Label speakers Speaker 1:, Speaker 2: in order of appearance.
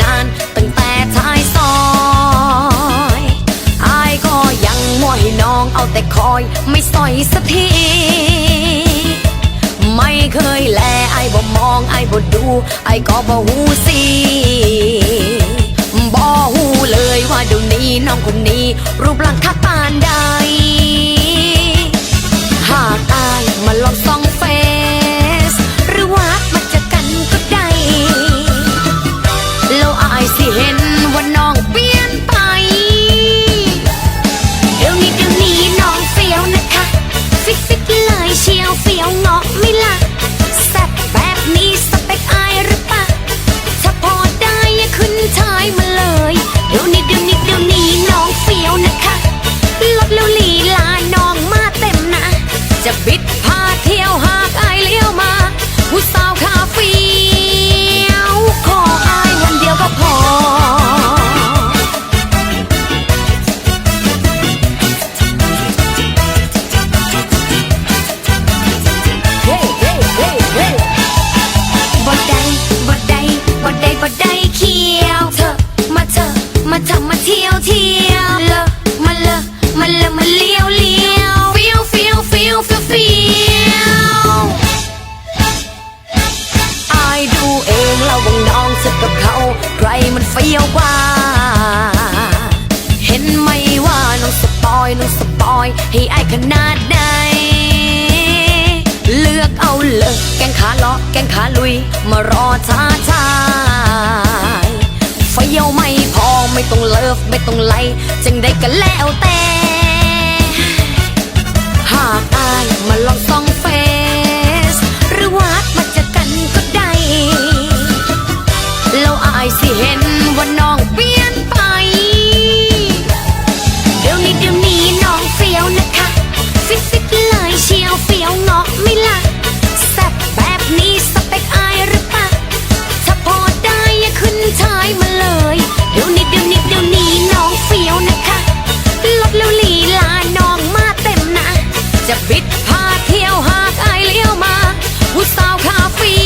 Speaker 1: นานตั้งแต่ท้ายซอยอายก็ยังมัวให้น้องเอาแต่คอยไม่สอยสักที ไม่เคยแลไอ้บ่มองไอ้บ่ดูไอ้ก็บ่หูสิบ่หูเลยว่าเดี๋ยวนี้น้องคนนี้ รูปร่างคักปานใดหากอายมาลอง จะ มันเฟี้ยวกว่า เห็นไหมว่าน้องสปอยน้องสปอย ให้อายขนาดไหน เลือกเอาเลย แกงขาเลาะแกงขาลุย มารอท้าทายไฟเยี่ยวไม่พอไม่ต้องเลิฟไม่ต้องไล่จึงได้กันแล้วแต่ จะบิดพาเที่ยวหากไอเลี้ยวมาผู้สาวคาเฟ่